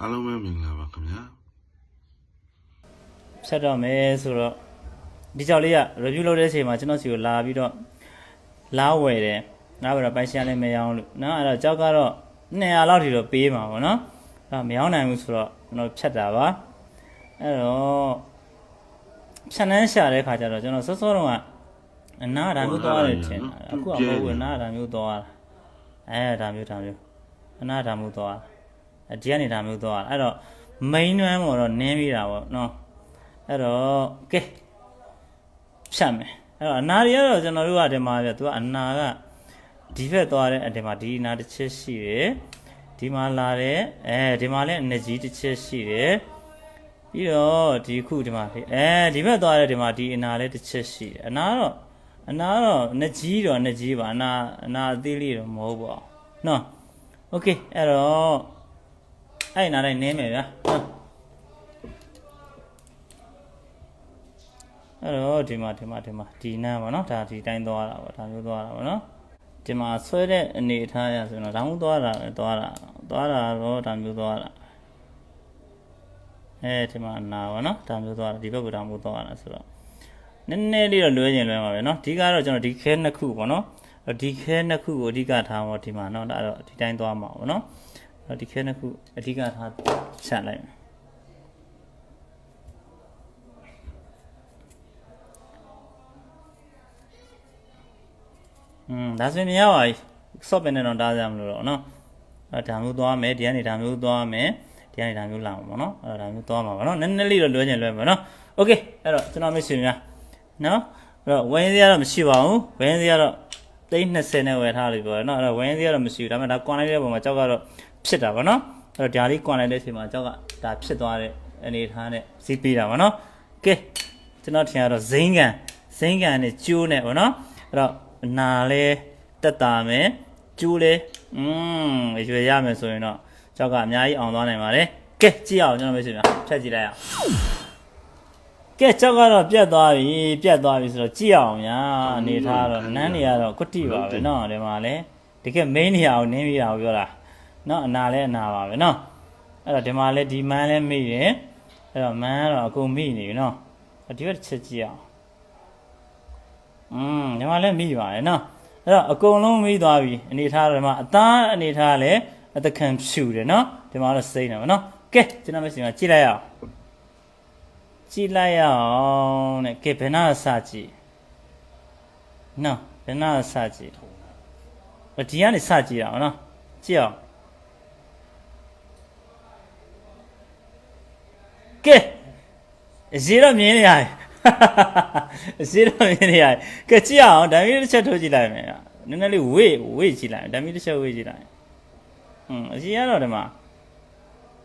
အားလုံးပဲမင်္ဂလာပါခင်ဗျာဖြတ်တော့မယ်ဆိုတော့ဒီကြောက်လေးက review လုပ်တဲ့အချိန်မှာကျွန်တော်စီကိုလာပြီးတော့လာဝယ်တယ်နောက်ပြီးတော့ပိုင်ရှာလည်းမရောလို့နော်အဲ့တော့ကြောက်ကတော့200လောက်ထိတော့ပေးမှာပေါ့နော်အဲ့တော့မရောနိုင်ဘူးဆိုတော့ကျွန်တော်ဖြတ်တာပါအဲ့တော့ဖြတ်နှန်းရှာတဲ့ခါကျတော့ကျွန်တော်စောစောတုန်းကအနာဒါမျိုးသွားတယ်ထင်တာအခုကမဟုတ်ဘူးအနာဒါမျိုးသွားတာအဲဒါမျိုးဒါမျိုးအနာဒါမျိုးသွားတာအဲ ဒီကနေဒါမျိုးသွားတာအဲ့တော့ main နွမ်းပေါ်တော့နင်းပြီးတာပေါ့နော်အဲ့တော့ကဲဖြတ်မယ်အဲ့တော့အနာတွေကတော့ကျွန်တော်တို့ကဒီမှာပြသူကအနာကဒီဘက်သွားတဲ့အဒီမှာဒီအနာတစ်ချက်ရှိတယ်ဒီမှာလာတဲ့အဲဒီမှာလည်း energy တစ်ချက်ရှိတယ်ပြီးတော့ဒီခုဒီမှာအဲဒီဘက်သွားတဲ့ဒီမှာဒီအနာလည်းတစ်ချက်ရှိတယ်အနာတော့အနာတော့ energy တော့ energy ပါအနာအနာအသေးလေးတော့မဟုတ်ပါဘူးနော် okay အဲ့တော့ အဲ့ဒီအနာတိုင်းနင်းမယ်ဗျာနော် အဲ့တော့ဒီမှာဒီမှာဒီမှာဒီနားပါเนาะဒါဒီတိုင်းသွားတာပေါ့ဒါမျိုးသွားတာပေါ့เนาะဒီမှာဆွဲတဲ့အနေအထားရဆိုတော့ဒါမှမဟုတ်သွားတာပဲသွားတာသွားတာတော့ဒါမျိုးသွားတာအဲဒီမှာနာပါเนาะဒါမျိုးသွားတာဒီဘက်ကဒါမျိုးသွားတာဆိုတော့နည်းနည်းလေးတော့လွဲကျင်လွဲမှာပဲเนาะဒီကတော့ကျွန်တော်ဒီခဲနှစ်ခုပေါ့เนาะဒီခဲနှစ်ခုကိုအဓိကထားမှာဒီမှာเนาะဒါတော့ဒီတိုင်းသွားမှာပေါ့เนาะ ဒီခဲနှစ်ခုအဓိကထားချက်လိုက်မယ် อืมဒါဆိုရင်မရပါဘူး soft ပဲနဲ့တော့တားကြမလို့တော့เนาะအဲဒါမျိုးသွားမယ်ဒီကနေဒါမျိုးသွားမယ်ဒီကနေဒါမျိုးလာမှာပေါ့เนาะအဲဒါမျိုးသွားမှာပေါ့เนาะနည်းနည်းလေးတော့လွှဲချင်လွှဲမှာเนาะโอเคအဲ့တော့ကျွန်တော်မိတ်ဆွေများเนาะအဲ့တော့ဝင်းစရာတော့မရှိပါဘူးဝင်းစရာတော့သိန်း20နဲ့ဝယ်ထားလို့ပြောတယ်เนาะအဲ့တော့ဝင်းစရာတော့မရှိဘူးဒါပေမဲ့ဒါကွန်လိုက်တဲ့ပုံမှာကြောက်ကတော့ ဖြစ်တာပေါ့เนาะအဲ့တော့ဒါလေးကွန်လိုက်တဲ့အချိန်မှာကြောက်ကဒါဖြစ်သွားတဲ့အနေထားနဲ့စီးပေးတာပေါ့เนาะကဲကျွန်တော်ထင်ရတော့ဇိန်းကန်ဇိန်းကန်နဲ့ကျိုးနဲ့ပေါ့เนาะအဲ့တော့ နာလဲတက်တာမယ်ကျိုးလဲอืมရွေရမယ်ဆိုရင်တော့ကြောက်ကအများကြီးအောင်သွားနိုင်ပါတယ်ကဲကြည့်အောင်ကျွန်တော်မရှိဗျာဖြတ်ကြည့်လိုက်အောင်ကဲကြောက်ကတော့ပြတ်သွားပြီပြတ်သွားပြီဆိုတော့ကြည့်အောင်ညာအနေထားတော့နန်းနေရတော့ကွတိပါပဲเนาะဒီမှာလဲတကယ် main နေရာကိုနင်းပြရအောင်ပြောတာ เนาะအနာလဲအနာပါပဲเนาะအဲ့တော့ဒီမှာလဲဒီမန်းလဲမိတယ်အဲ့တော့မန်းကတော့အကုန်မိနေပြီเนาะဒီဘက်ချက်ကြည့်အောင် อืมညီမလည်းမိပါတယ်နော်အဲ့တော့အကုန်လုံးမိသွားပြီအနေထားတော့ဒီမှာအသားအနေထားလည်းအသက်ခံဖြူတယ်နော်ဒီမှာတော့စိမ့်တယ်ဗောနော်ကဲကျွန်တော်မရှိမှာကြည့်လိုက်ရအောင်ကြည့်လိုက်ရအောင်တဲ့ကဲဘယ်နာစကြည့်နော်ဘယ်နာစကြည့်အဒီကနေစကြည့်ရအောင်နော်ကြည့်အောင် ကဲရေတော့မြင်နေရတယ် အစီတော့မြင်နေရတယ်ကဲကြည့်အောင်ဓာမီတစ်ချက်ထိုးကြည့်လိုက်မယ်နည်းနည်းလေးဝေ့ဝေ့ကြည့်လိုက်ဓာမီတစ်ချက်ဝေ့ကြည့်လိုက်ဟွန်းအစီကတော့ဒီမှာ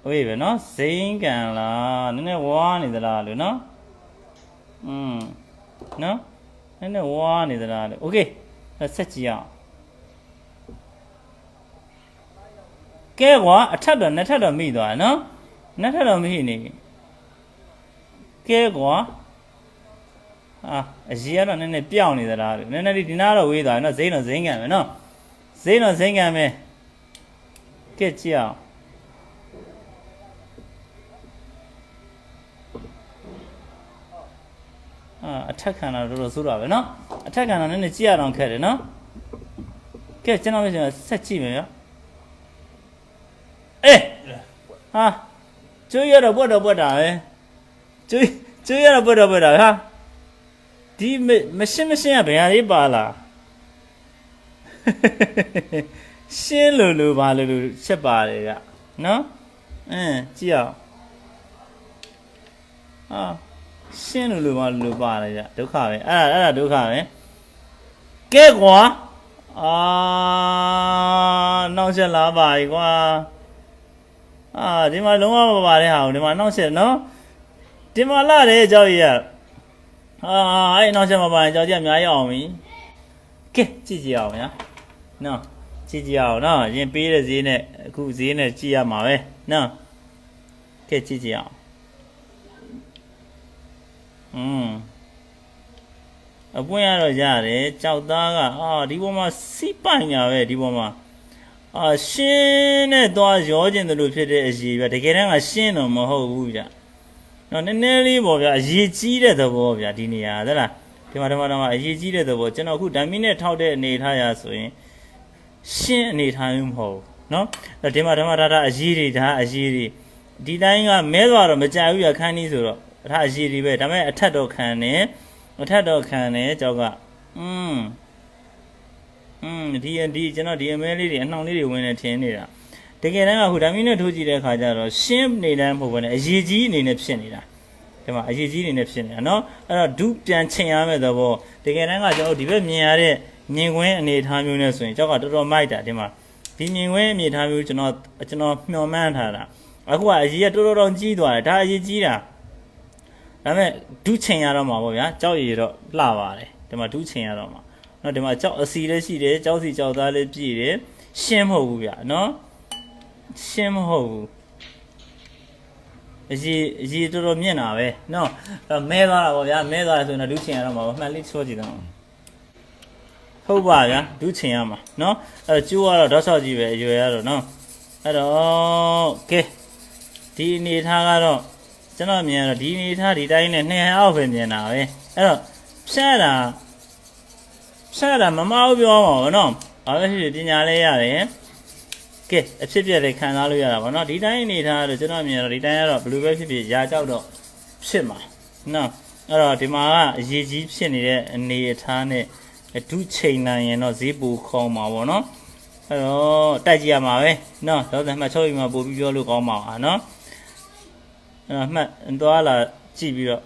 ဝေ့ပဲနော်ဇိန်းကန်လားနည်းနည်းဝါနေသလားလို့နော်อืมနော်နည်းနည်းဝါနေသလားလို့โอเคဆက်ကြည့်အောင်ကဲကွာအထက်တော့နှစ်ထပ်တော့မိသွားတယ်နော်နှစ်ထပ်တော့မိနေပြီ ကဲကွာအာအကြီးကတော့နည်းနည်းပြောင်းနေသလားလို့နည်းနည်းလေးဒီနားတော့ဝေးသွားတယ်နော်ဇိန်းတော့ဇိန်းကန်မယ်နော်ဇိန်းတော့ဇိန်းကန်မယ်ကဲကြည့်အောင်အာအထက်ခံတာတော်တော်ဆိုးတာပဲနော်အထက်ခံတာနည်းနည်းကြည့်ရအောင်ခက်တယ်နော်ကဲကျွန်တော်လည်းဆက်ကြည့်မယ်ရောအေးဟာကျွေးရတော့ပွက်တော့ပွက်တာပဲ ကျွေးကျွေးရတော့ပွက်တော့ပွက်တာပဲဟာဒီမမရှင်းမရှင်းကဘယ်ဟာလေးပါလားရှင်းလို့လို့ပါလို့လို့ချက်ပါတယ်ကနော်အင်းကြည့်အောင်ဟာရှင်းလို့လို့ပါလို့ပါတယ်ကဒုက္ခပဲအဲ့ဒါအဲ့ဒါဒုက္ခပဲကဲကွာအာနောက်ချက်လာပါ ਈ ကွာအာဒီမှာလုံးဝမပါတဲ့ဟာကိုဒီမှာနောက်ချက်နော် ဒီမှာလာတယ်ကြောက်ရည်ရအာအဲ့နောက်ချက်မပါရင်ကြောက်ကြအများကြီးအောင်ပြီကဲကြည့်ကြည့်အောင်ညာနော်ကြည့်ကြည့်အောင်နော်ရင်ပေးတဲ့ဈေးနဲ့အခုဈေးနဲ့ကြည့်ရမှာပဲနော်ကဲကြည့်ကြည့်အောင်อืมအပွင့်ရတော့ရတယ်ကြောက်သားကအာဒီပေါ်မှာစီးပိုင်ညာပဲဒီပေါ်မှာအာရှင်းနဲ့သွားရောကျင်တယ်လို့ဖြစ်တဲ့အရေးဗျတကယ်တမ်းကရှင်းတော့မဟုတ်ဘူးဗျ နော်နည်းနည်းလေးပေါ့ဗျာအရေးကြီးတဲ့သဘောဗျာဒီနေရာသလားဒီမှာဒီမှာဒီမှာအရေးကြီးတဲ့သဘောကျွန်တော်အခုဓာမီနဲ့ထောက်တဲ့အနေထားရဆိုရင်ရှင်းအနေထားမျိုးမဟုတ်ဘူးနော်ဒီမှာဒီမှာဒါဒါအရေးတွေဒါအရေးတွေဒီတိုင်းကမဲသွားတော့မကြဘူးရခန်းကြီးဆိုတော့ဒါအရေးတွေပဲဒါပေမဲ့အထက်တော့ခံတယ်အထက်တော့ခံတယ်ကြောက်ကအင်းอืมဒီဒီကျွန်တော်ဒီအမဲလေးတွေအနှောင်လေးတွေဝင်နေထင်းနေတာ တကယ်တမ်းကဟိုဒါမင်းနဲ့ထိုးကြည့်တဲ့ခါကျတော့ရှင်းနေတမ်းမဟုတ်ဘဲနဲ့အရေးကြီးအနေနဲ့ဖြစ်နေတာဒီမှာအရေးကြီးအနေနဲ့ဖြစ်နေတာเนาะအဲ့တော့ဒုပြန်ချင်ရမယ့်သဘောတကယ်တမ်းကကျွန်တော်ဒီဘက်မြင်ရတဲ့မြင်ကွင်းအနေထားမျိုးနဲ့ဆိုရင်ကျောက်ကတော်တော်မိုက်တာဒီမှာဒီမြင်ကွင်းအနေထားမျိုးကျွန်တော်ကျွန်တော်မျှော်မှန်းထားတာအခုကအရေးကတော်တော်တော်ကြီးသွားတယ်ဒါအရေးကြီးတာဒါပေမဲ့ဒုချင်ရတော့မှာပေါ့ဗျာကြောက်ရည်တော့လှပါတယ်ဒီမှာဒုချင်ရတော့မှာ နော်ဒီမှာကြောက်အစီလည်းရှိတယ်ကြောက်စီကြောက်သားလည်းပြည့်တယ်ရှင်းမဟုတ်ဘူးဗျာနော် ရှင်းမဟုတ်ဘူးအကြီးအကြီးတော်တော်မြင့်တာပဲနော်အဲ့မဲသွားတာပေါ့ဗျာမဲသွားတယ်ဆိုရင်တော့ဒုချင်ရတော့မှာပေါ့မှန်လေးချောကြည့်တော့ဟုတ်ပါဗျာဒုချင်ရမှာနော်အဲ့တော့ကျိုးကတော့ဒေါက်ဆော့ကြီးပဲအရွယ်ရတော့နော်အဲ့တော့ကဲဒီအနေထားကတော့ကျွန်တော်မြင်ရတော့ဒီအနေထားဒီတိုင်းနဲ့နှစ်ဟန်အောက်ပဲမြင်တာပဲအဲ့တော့ဖြတ်တာဆက်တာမမအောင်ပြောမှာဗောနော်။ဘာပဲဖြစ်ဖြစ်ပညာလဲရတယ်။ ကဲအဖြစ်ပြက်လေးခံစားလို့ရတာဗောနော်။ဒီတိုင်းအနေထားတော့ကျွန်တော်မြင်တော့ဒီတိုင်းကတော့ဘယ်လိုပဲဖြစ်ဖြစ်ရာကြောက်တော့ဖြစ်မှာ။နော်။အဲ့တော့ဒီမှာကအရေးကြီးဖြစ်နေတဲ့အနေအထားနဲ့အထုချိန်နိုင်ရင်တော့ဈေးပူခေါင်းမှာဗောနော်။အဲ့တော့တိုက်ကြည့်ရမှာပဲ။နော်။တော့မှတ်ချုပ်ပြီးမှပို့ပြီးပြောလို့ကောင်းပါအောင်နော်။အဲ့တော့မှတ်သွားလာကြည့်ပြီးတော့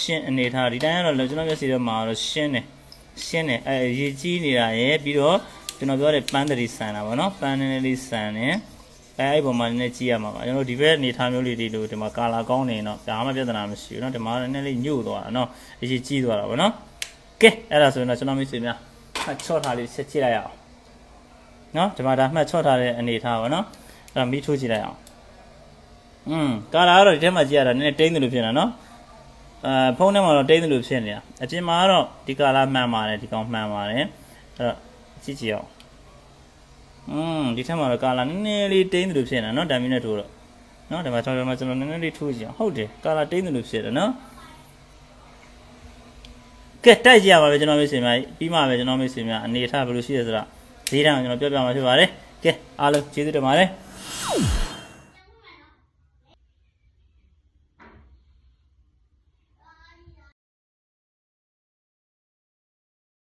ရှင်းအနေထားဒီတိုင်းကတော့ကျွန်တော်မျက်စိထဲမှာတော့ရှင်းတယ်။ရှင်းတယ်အဲရေကြီးနေတာရယ်ပြီးတော့ ကျွန်တော်ပြောတဲ့ပန်းတရီဆန်တာပေါ့နော်ပန်းနည်းနည်းလေးဆန်တယ်အဲအဲ့ပုံမှာနည်းနည်းကြည့်ရမှာပါကျွန်တော်ဒီဘက်အနေထားမျိုးလေးတွေလို့ဒီမှာကာလာကောင်းနေတော့ဒါမှပြဿနာမရှိဘူးเนาะဒီမှာနည်းနည်းလေးညို့သွားတာเนาะအရေးကြီးသွားတာပေါ့နော်ကဲအဲ့ဒါဆိုရင်တော့ကျွန်တော်မိတ်ဆွေများမှတ်ချော့ထားလေးဆက်ကြည့်လိုက်ရအောင်เนาะဒီမှာဒါမှတ်ချော့ထားတဲ့အနေထားပေါ့နော်အဲ့ဒါမီးထိုးကြည့်လိုက်အောင်อืมကာလာကတော့ဒီထဲမှာကြည့်ရတာနည်းနည်းတိမ့်တယ်လို့ဖြစ်နေတာเนาะ အဲဖုန်းထဲမှာတော့တိတ်တယ်လို့ဖြစ်နေတာအပြင်မှာကတော့ဒီကာလာမှန်ပါတယ်ဒီကောင်မှန်ပါတယ်အဲ့တော့ ကြည့်ကြည့်အောင်อืมဒီထက်မှာတော့ကာလာနည်းနည်းလေးတိတ်တယ်လို့ဖြစ်နေတာเนาะဒါမီနဲ့ထိုးတော့เนาะဒီမှာကျွန်တော်ကျွန်တော်နည်းနည်းလေးထိုးကြည့်အောင်ဟုတ်တယ်ကာလာတိတ်တယ်လို့ဖြစ်တယ်เนาะကဲတိုက်ကြည့်ရပါပဲကျွန်တော်မိတ်ဆွေများပြီးမှပဲကျွန်တော်မိတ်ဆွေများအနေထားဘယ်လိုရှိရဆိုတာဈေးတန်းကိုကျွန်တော်ပြောပြမှာဖြစ်ပါတယ်ကဲအားလုံးကျေးဇူးတင်ပါတယ်